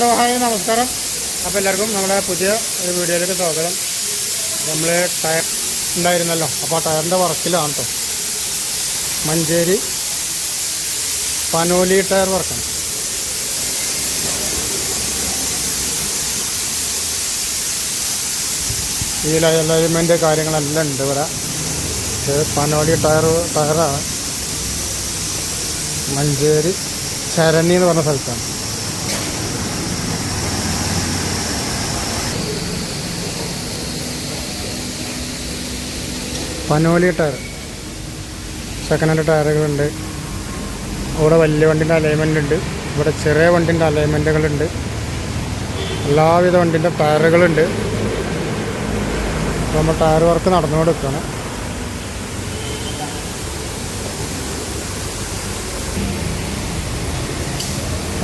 Hello hi നമസ്കാരം. അപ്പോൾ എല്ലാവർക്കും നമ്മുടെ പുതിയ ഒരു വീഡിയോയിലേക്ക് സ്വാഗതം. നമ്മൾ ടയർ ഉണ്ടായിരുന്നല്ലോ. അപ്പോൾ ആ ടയറിന്റെ വർക്കിലാണ് കേട്ടോ മഞ്ചേരി പനോലി ടയർ വർക്കാണ് ഈ അലൈൻമെന്റ് കാര്യങ്ങളെല്ലാം ഉണ്ട് ഇവിടെ. ഇത് പനോലി ടയർ ടയറാണ്. മഞ്ചേരി ചരണി എന്ന് പറഞ്ഞ സ്ഥലത്താണ്. പനോലി ടയർ. സെക്കൻഡ് ഹാൻഡ് ടയറുകളുണ്ട്. അവിടെ വലിയ വണ്ടിന്റെ അലൈൻമെന്റ് ഉണ്ട് ഇവിടെ ചെറിയ വണ്ടിന്റെ അലൈൻമെന്റുകളുണ്ട് എല്ലാവിധ വണ്ടിന്റെ ടയറുകളുണ്ട്. നമ്മൾ ടയർ വർക്ക് നടന്നു കൊടുക്കുകയാണ്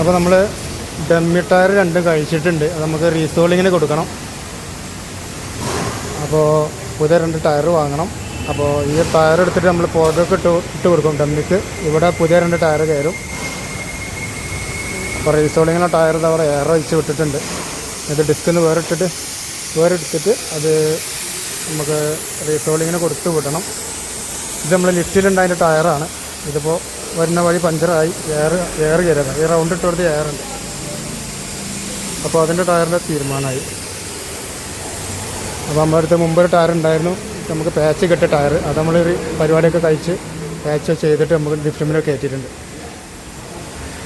അപ്പോൾ നമ്മൾ ഡമ്മി ടയർ രണ്ടും കഴിച്ചിട്ടുണ്ട്. അത് നമുക്ക് റീസോളിങ്ങിന് കൊടുക്കണം. അപ്പോൾ പുതിയ രണ്ട് ടയർ വാങ്ങണം. അപ്പോൾ ഈ ടയർ എടുത്തിട്ട് നമ്മൾ പുറകൊക്കെ ഇട്ട് ഇട്ട് കൊടുക്കും. ഡമ്മിക്ക് ഇവിടെ പുതിയ രണ്ട് ടയർ കയറും. അപ്പോൾ റീസോളിങ്ങിലെ ടയർ ഇതവിടെ എയർ വെച്ച് വിട്ടിട്ടുണ്ട്. ഇത് ഡിസ്കിന്ന് വേറിട്ടിട്ട് വേറെടുത്തിട്ട് വേറെ അത് നമുക്ക് റീസോളിങ്ങിന് കൊടുത്ത് വിടണം. ഇത് നമ്മൾ ലിഫ്റ്റിലുണ്ടായ ടയറാണ് ഇതിപ്പോൾ വരുന്ന വഴി പഞ്ചറായി എയർ എയർ കയറുന്നത് ഈ റൗണ്ട് ഇട്ട് കൊടുത്ത് എയറുണ്ട് അപ്പോൾ അതിന്റെ ടയറിന്റെ തീരുമാനമായി. അപ്പോൾ നമ്മുടെ അടുത്ത് മുമ്പൊരു ടയർ ഉണ്ടായിരുന്നു. നമുക്ക് പാച്ച് കെട്ട ടയർ അത് നമ്മളൊരു പരിപാടിയൊക്കെ കഴിച്ച് പാച്ച് ചെയ്തിട്ട് നമുക്ക് ഡിഫ്രമിലൊക്കെ കയറ്റിയിട്ടുണ്ട്.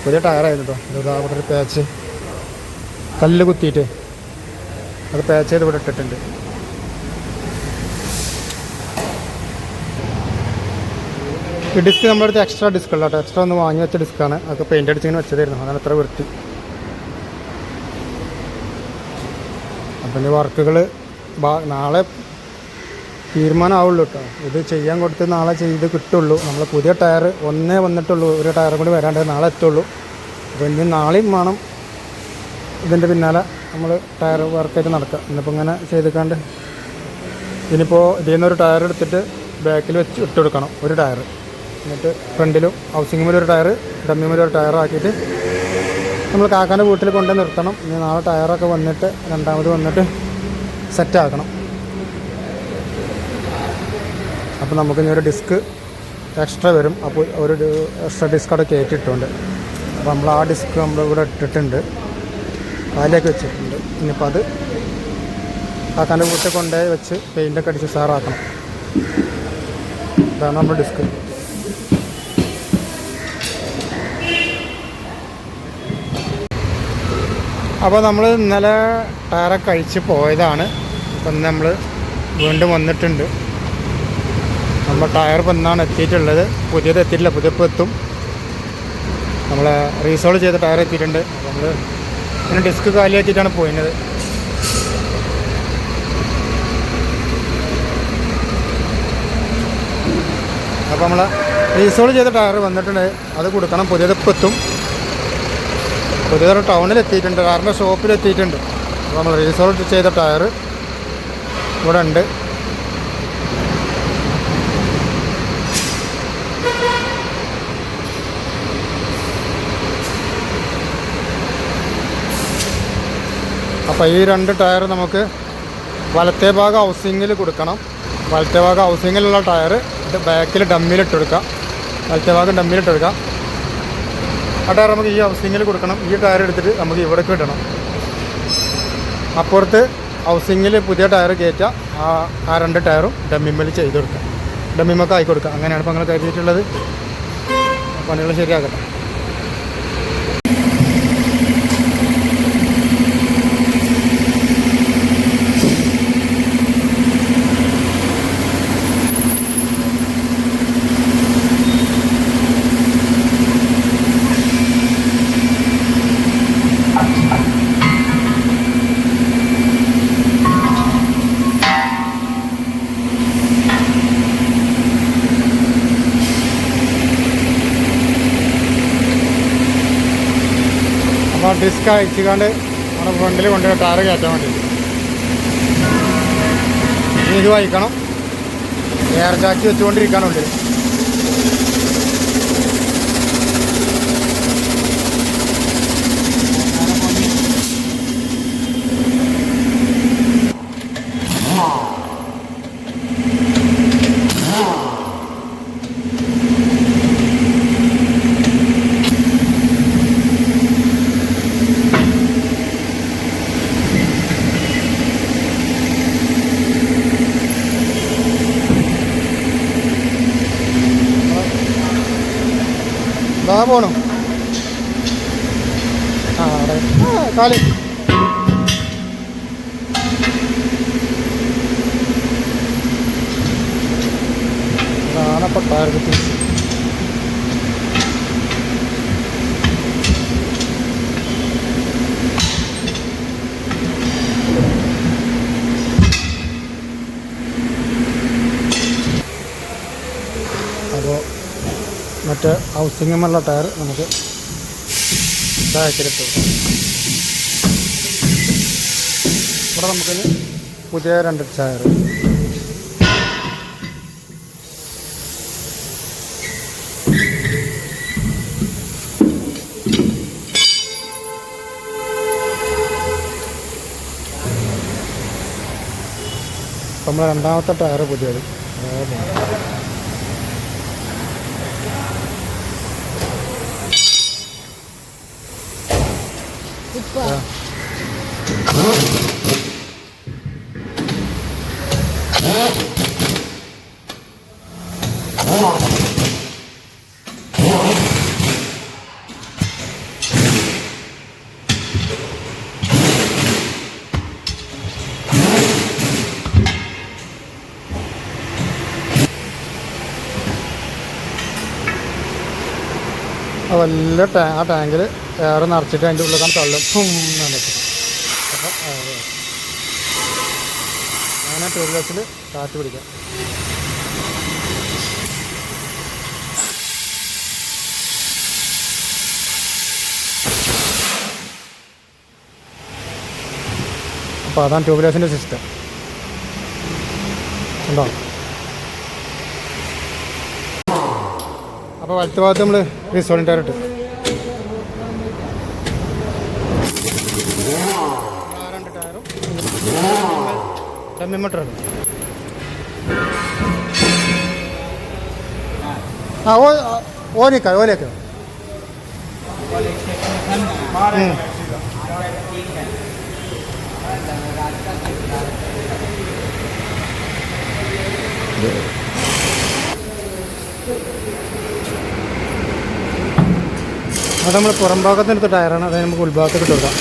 പുതിയ ടയറായിരുന്നു കേട്ടോ ഒരു പാച്ച് കല്ല് കുത്തിയിട്ട് അത് പാച്ച് ചെയ്ത് ഇവിടെ ഇട്ടിട്ടുണ്ട്. ഈ ഡിസ്ക് നമ്മുടെ അടുത്ത് എക്സ്ട്രാ ഡിസ്ക് ഉള്ള കേട്ടോ എക്സ്ട്രാ ഒന്ന് വാങ്ങി വെച്ച ഡിസ്ക്കാണ് അതൊക്കെ പെയിന്റ് അടിച്ചിങ്ങനെ വെച്ചതായിരുന്നു. അങ്ങനെ അത്ര വൃത്തി. അപ്പം വർക്കുകൾ നാളെ തീരുമാനമാവുള്ളൂ കേട്ടോ ഇത് ചെയ്യാൻ കൊടുത്ത് നാളെ ചെയ്ത് കിട്ടുള്ളൂ. നമ്മൾ പുതിയ ടയർ ഒന്നേ വന്നിട്ടുള്ളൂ. ഒരു ടയറും കൂടി വരാണ്ട് നാളെ എത്തുള്ളൂ. അപ്പോൾ ഇനി നാളെയും വേണം ഇതിന്റെ പിന്നാലെ നമ്മൾ ടയർ വർക്കായിട്ട് നടക്കുക ഇന്നിപ്പോൾ ഇങ്ങനെ ചെയ്തിക്കാണ്ട് ഇനിയിപ്പോൾ ഇതിൽ നിന്നൊരു ടയർ എടുത്തിട്ട് ബാക്കിൽ വെച്ച് ഇട്ട് കൊടുക്കണം. ഒരു ടയർ എന്നിട്ട് ഫ്രണ്ടിലും ഹൗസിംഗ് ഒരു ടയർ ഡമ്മി ഒരു ടയർ ആക്കിയിട്ട് നമ്മൾ കാക്കാന്റെ വീട്ടിൽ കൊണ്ടുപോയി നിർത്തണം. ഇനി നാളെ ടയറൊക്കെ വന്നിട്ട് രണ്ടാമത് വന്നിട്ട് സെറ്റാക്കണം അപ്പോൾ നമുക്ക് ഇനി ഒരു ഡിസ്ക് എക്സ്ട്രാ വരും. അപ്പോൾ ഒരു എക്സ്ട്രാ ഡിസ്ക് അവിടെ കയറ്റിയിട്ടുണ്ട്. അപ്പോൾ നമ്മൾ ആ ഡിസ്ക് നമ്മൾ ഇവിടെ ഇട്ടിട്ടുണ്ട്. കാലിലേക്ക് വെച്ചിട്ടുണ്ട്. ഇനിയിപ്പോൾ അത് ആ കാക്കാന്റെ വീട്ടിൽ കൊണ്ടുപോയി വെച്ച് പെയിന്റൊക്കെ അടിച്ച് സാറാക്കണം ഇതാണ് നമ്മുടെ ഡിസ്ക്. അപ്പോൾ നമ്മൾ ഇന്നലെ ടയറൊക്കെ അഴിച്ച് പോയതാണ്. ഇപ്പം നമ്മൾ വീണ്ടും വന്നിട്ടുണ്ട്. നമ്മൾ ടയർ ഇപ്പം എത്തിയിട്ടുള്ളത്. പുതിയത് എത്തിയിട്ടില്ല പുതിയപ്പോൾ എത്തും. നമ്മൾ റീസോൾവ് ചെയ്ത ടയർ എത്തിയിട്ടുണ്ട്. നമ്മൾ പിന്നെ ഡിസ്ക് കാലിയാക്കിയിട്ടാണ് പോയിരുന്നത് അപ്പോൾ നമ്മൾ റീസോൾവ് ചെയ്ത ടയർ വന്നിട്ടുണ്ട്. അത് കൊടുക്കണം. പുതിയത് ഇപ്പോൾ എത്തും. പുതിയൊരു ടൗണിൽ എത്തിയിട്ടുണ്ട്. കാറിന്റെ ഷോപ്പിൽ എത്തിയിട്ടുണ്ട്. അപ്പോൾ നമ്മൾ റീസോൾവ് ചെയ്ത ടയർ ഇവിടെ ഉണ്ട്. അപ്പോൾ ഈ രണ്ട് ടയർ നമുക്ക് വലത്തെ ഭാഗം ഹൗസിങ്ങിൽ കൊടുക്കണം. വലത്തെ ഭാഗം ഹൗസിങ്ങിലുള്ള ടയർ ബാക്കിൽ ഡമ്മിലിട്ട് എടുക്കാം വലത്തെ ഭാഗം ഡമ്മിലിട്ട് എടുക്കാം ആ ടയർ നമുക്ക് ഈ ഹൗസിങ്ങിൽ കൊടുക്കണം. ഈ ടയർ എടുത്തിട്ട് നമുക്ക് ഇവിടെ കിട്ടണം അപ്പുറത്ത് ഹൗസിങ്ങിൽ പുതിയ ടയർ കയറ്റാം. ആ ആ രണ്ട് ടയറും ഡമ്മിമ്മൽ ചെയ്ത് കൊടുക്കാം. ഡമ്മിമ്മക്ക് ആയി അങ്ങനെയാണ് ഇപ്പോൾ അങ്ങനെ കരുതിയിട്ടുള്ളത്. പണികൾ ശരിയാക്കട്ടെ ഡിസ്ക് അയച്ചുകൊണ്ട് നമ്മുടെ ഫ്രണ്ടിൽ കൊണ്ടുപോയി ടയർ കയറ്റാൻ വേണ്ടി ഇത് വായിക്കണം എയർ ചാക്കി വെച്ചുകൊണ്ടിരിക്കാനുണ്ട്. ആ പോണോ ആ അവിടെ കാല് അതാണ് അപ്പോൾ ടാർഗറ്റ് മറ്റേ ഹൗസിങ്ങുമുള്ള ടയർ നമുക്ക് കൊടുക്കാം. ഇവിടെ നമുക്കിനി പുതിയ രണ്ട് ടയർ. നമ്മൾ രണ്ടാമത്തെ ടയർ പുതിയത്. വലിയ ടാ ആ ടാങ്കിൽ എയർ നിറച്ചിട്ട് അതിന്റെ ഉള്ളിൽ തള്ളും. ടൂർ അപ്പോൾ അങ്ങനെ ടൂറിലസിൽ കാറ്റ് പിടിക്കാം. അപ്പോൾ അതാണ് ട്യൂബ്ലെസിന്റെ സിസ്റ്റം ഉണ്ടോ? അപ്പോൾ വലത്ത് ഭാഗത്ത് നമ്മൾ റിസോർട്ടിന്റെ ആയിട്ട് ആ രണ്ട് ടയറും ഇടും ആ ഓ ഓനിക്ക ഓലേക്ക് അത് നമ്മൾ പുറം ഭാഗത്തിനെടുത്ത ടയറാണ്. അത് നമുക്ക് ഉൾഭാഗത്തേക്ക് ഇട്ട് കൊടുക്കാം.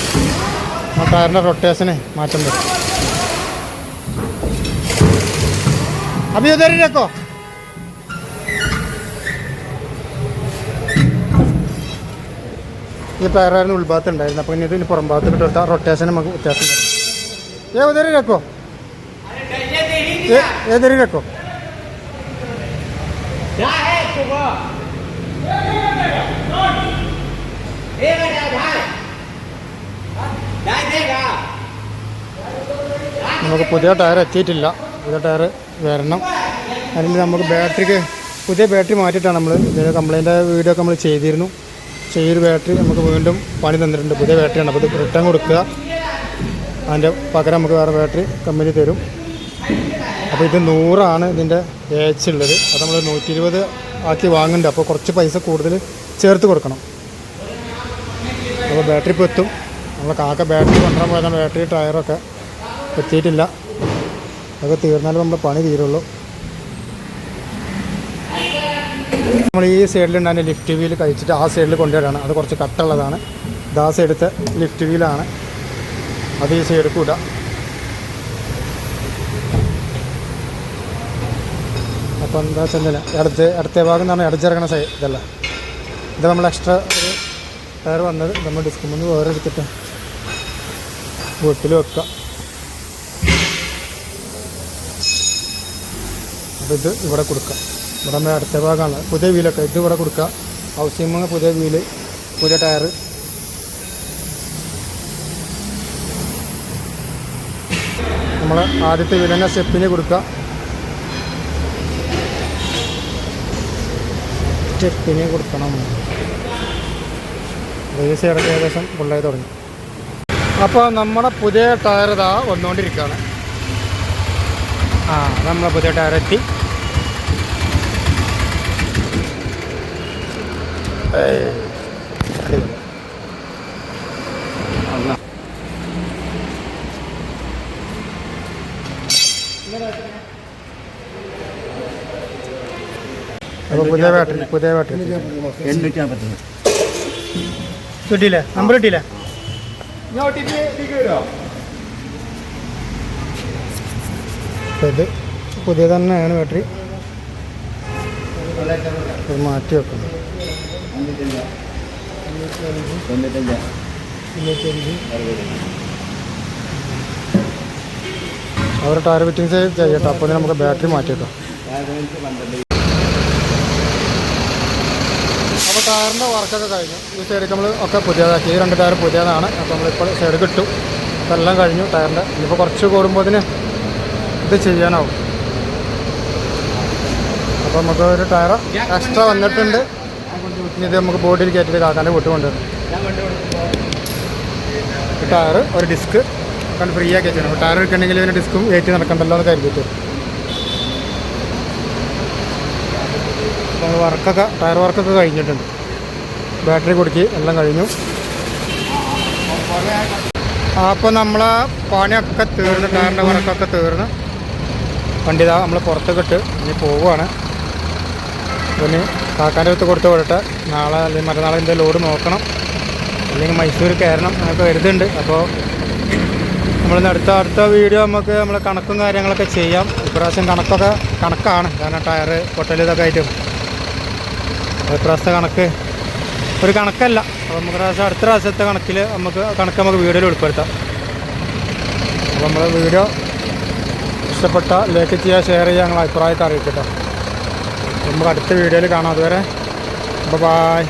ആ ടയറിന്റെ റൊട്ടേഷനെ മാറ്റം വരും. আমি ধরে রাখো ഈ ടയറായിരുന്നു ഉൾഭാഗത്ത് ഉണ്ടായിരുന്നു അപ്പോൾ ഇനി ഇതിന് പുറം ഭാഗത്ത് കിട്ടും റൊട്ടേഷൻ നമുക്ക് വ്യത്യാസം വരും. ഏതരി രക്കോ. ഏതരി രക്കോ. നമുക്ക് പുതിയ ടയർ എത്തിയിട്ടില്ല. പുതിയ ടയർ വരണം. അല്ലെങ്കിൽ നമുക്ക് ബാറ്ററിക്ക് പുതിയ ബാറ്ററി മാറ്റിയിട്ടാണ് നമ്മൾ ഇതിന്റെ കംപ്ലൈന്റ് വീഡിയോ ഒക്കെ നമ്മൾ ചെയ്തിരുന്നു. ചെയ്തൊരു ബാറ്ററി നമുക്ക് വീണ്ടും പണി തന്നിട്ടുണ്ട്. പുതിയ ബാറ്ററിയാണ് അപ്പോൾ ഇത് റിട്ടേൺ കൊടുക്കുക. അതിന്റെ പകരം നമുക്ക് വേറെ ബാറ്ററി കമ്പനി തരും. അപ്പോൾ ഇത് നൂറാണ് ഇതിന്റെ ഏച്ച് ഉള്ളത്. അത് നമ്മൾ നൂറ്റി ഇരുപത് ആക്കി വാങ്ങുന്നുണ്ട്. അപ്പോൾ കുറച്ച് പൈസ കൂടുതൽ ചേർത്ത് കൊടുക്കണം. അപ്പോൾ ബാറ്ററി ഇപ്പോൾ എത്തും. നമ്മൾ കാക്ക ബാറ്ററി കൊണ്ടുവരാൻ പോയതാണ് ബാറ്ററി ടയറൊക്കെ എത്തിയിട്ടില്ല. അതൊക്കെ തീർന്നാലും നമ്മൾ പണി തീരുള്ളൂ. നമ്മൾ ഈ സൈഡിലുണ്ടായിരുന്ന ലിഫ്റ്റ് വീൽ കഴിച്ചിട്ട് ആ സൈഡിൽ കൊണ്ടുവരാണ്. അത് കുറച്ച് കട്ടുള്ളതാണ് ഇത് ആ ലിഫ്റ്റ് വീലാണ് അത് ഈ സൈഡ് കൂടാ അപ്പം എന്താ വെച്ചാൽ ഇടത്ത് ഇടത്തെ ഭാഗം എന്ന് പറഞ്ഞാൽ ഇടച്ചിറങ്ങണ സൈ ഇതല്ല? ഇത് നമ്മൾ എക്സ്ട്രാ ഒരു ടയർ വന്നത് നമ്മൾ ഡിസ്ക് വേറെ എടുത്തിട്ട് വീട്ടിൽ വെക്കാം അപ്പോൾ ഇത് ഇവിടെ കൊടുക്കാം ഇവിടെ അടുത്ത ഭാഗമാണ്. പുതിയ വീലൊക്കെ ഇത് ഇവിടെ കൊടുക്കുക. ഹൗസിംഗ് പുതിയ വീൽ പുതിയ ടയർ നമ്മൾ ആദ്യത്തെ വീൽ തന്നെ സ്റ്റെപ്പിന് കൊടുക്കുക. സ്റ്റെപ്പിന് കൊടുക്കണം. ദേശം ഇടയ്ക്ക് ഏകദേശം ഫുള്ളായി തുടങ്ങി. അപ്പോൾ നമ്മുടെ പുതിയ ടയർ ഇതാ വന്നുകൊണ്ടിരിക്കുകയാണ് ആ നമ്മളെ പുതിയ ടയർ എത്തി. പുതിയ ബാറ്ററി പുതിയ ബാറ്ററി എണ്ണൂറ്റി നാൽപ്പത്തി കിട്ടിയില്ലേ നമ്പർ കിട്ടിയില്ല ഇത് പുതിയ തന്നെയാണ് ബാറ്ററി മാറ്റി വെക്കണം തൊണ്ണൂറ്റഞ്ച്. അവർ ടയർ ഫിറ്റിങ്സ് ചെയ്യട്ടെ അപ്പോൾ നമുക്ക് ബാറ്ററി മാറ്റി വെക്കാം അപ്പോൾ ടയറിന്റെ വർക്കൊക്കെ കഴിഞ്ഞു. ഈ സൈഡ് നമ്മൾ ഒക്കെ പുതിയതാക്കി. ഈ രണ്ട് ടയർ പുതിയതാണ്. അപ്പോൾ നമ്മളിപ്പോൾ സൈഡ് കിട്ടും അപ്പോൾ എല്ലാം കഴിഞ്ഞു ടയറിന്റെ ഇനിയിപ്പോൾ കുറച്ച് കൂടുമ്പോൾ ഇത് ചെയ്യാനാവും. അപ്പോൾ നമുക്ക് ഒരു ടയർ എക്സ്ട്രാ വന്നിട്ടുണ്ട്. ഇത് നമുക്ക് ബോഡിയിൽ കയറ്റിയിട്ട് കാക്കാന്റെ വിട്ട് കൊണ്ടുവരും ഒരു ടയർ ഒരു ഡിസ്ക് കണ്ട് ഫ്രീ ആക്കി വെച്ചാണ് ടയർ എടുക്കണമെങ്കിൽ ഇതിന് ഡിസ്കും ഏറ്റി നടക്കണ്ടല്ലോ എന്ന് കരുതിട്ട് അപ്പോൾ വർക്കൊക്കെ ടയർ വർക്കൊക്കെ കഴിഞ്ഞിട്ടുണ്ട്. ബാറ്ററി കൊടുക്കി എല്ലാം കഴിഞ്ഞു. അപ്പോൾ നമ്മളെ പണിയൊക്കെ തീർന്ന് ടയറിന്റെ വർക്കൊക്കെ തീർന്ന്. വണ്ടി ഇതാ നമ്മൾ പുറത്തേക്ക് ഇട്ട് ഇനി പോവുകയാണ്. കാക്കാന്റെ അടുത്ത് കൊടുത്ത് വിടട്ടെ. നാളെ അല്ലെങ്കിൽ മറ്റന്നാളെ എന്റെ ലോഡ് നോക്കണം. അല്ലെങ്കിൽ മൈസൂർ കയറണം എന്നൊക്കെ വരുന്നുണ്ട് അപ്പോൾ നമ്മൾ അടുത്ത അടുത്ത വീഡിയോ നമുക്ക് നമ്മൾ കണക്കും കാര്യങ്ങളൊക്കെ ചെയ്യാം. ഇപ്രാവശ്യം കണക്കൊക്കെ കണക്കാണ്. കാരണം ടയറ് പൊട്ടൽ ഇതൊക്കെ ആയിട്ടും. ഇപ്രാവശ്യത്തെ കണക്ക് ഒരു കണക്കല്ല. അപ്പോൾ നമുക്ക് പ്രാവശ്യം അടുത്ത പ്രാവശ്യത്തെ കണക്കിൽ നമുക്ക് കണക്ക് നമുക്ക് വീഡിയോയിൽ ഉൾപ്പെടുത്താം. അപ്പോൾ നമ്മൾ വീഡിയോ ഇഷ്ടപ്പെട്ട ലൈക്ക് ചെയ്യുക ഷെയർ ചെയ്യുക ഞങ്ങൾ അഭിപ്രായത്തെ അറിയിക്കട്ടെ. നമുക്ക് അടുത്ത വീഡിയോയിൽ കാണാം. അതുവരെ ബൈ